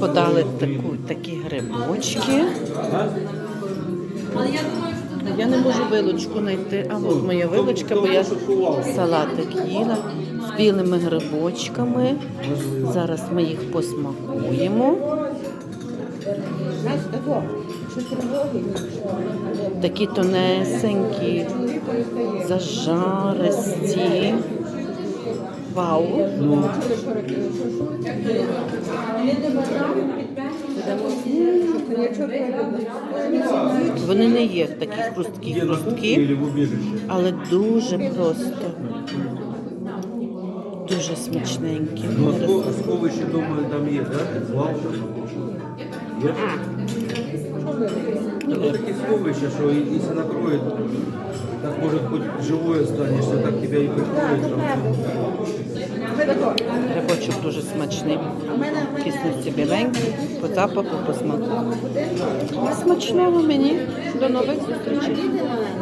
подали таку, такі грибочки. Я не можу вилочку знайти. А от моя вилочка, бо я салатик їла з білими грибочками. Зараз ми їх посмакуємо. Такі тонесенькі, зажаристі. Вау! Вони не є такі хрусткі хрусткі, але дуже просто. Дуже смачненькі. Ну, сховище, думаю, там є, так? Вау. Є? Ну, такі сховища, що і- якщо накроють, так може хоч живою станешся, так тебе і прикроють. Грибочок дуже смачний. Кисності біленький, по запаху, по смаку. Смачного мені. До нових зустрічей.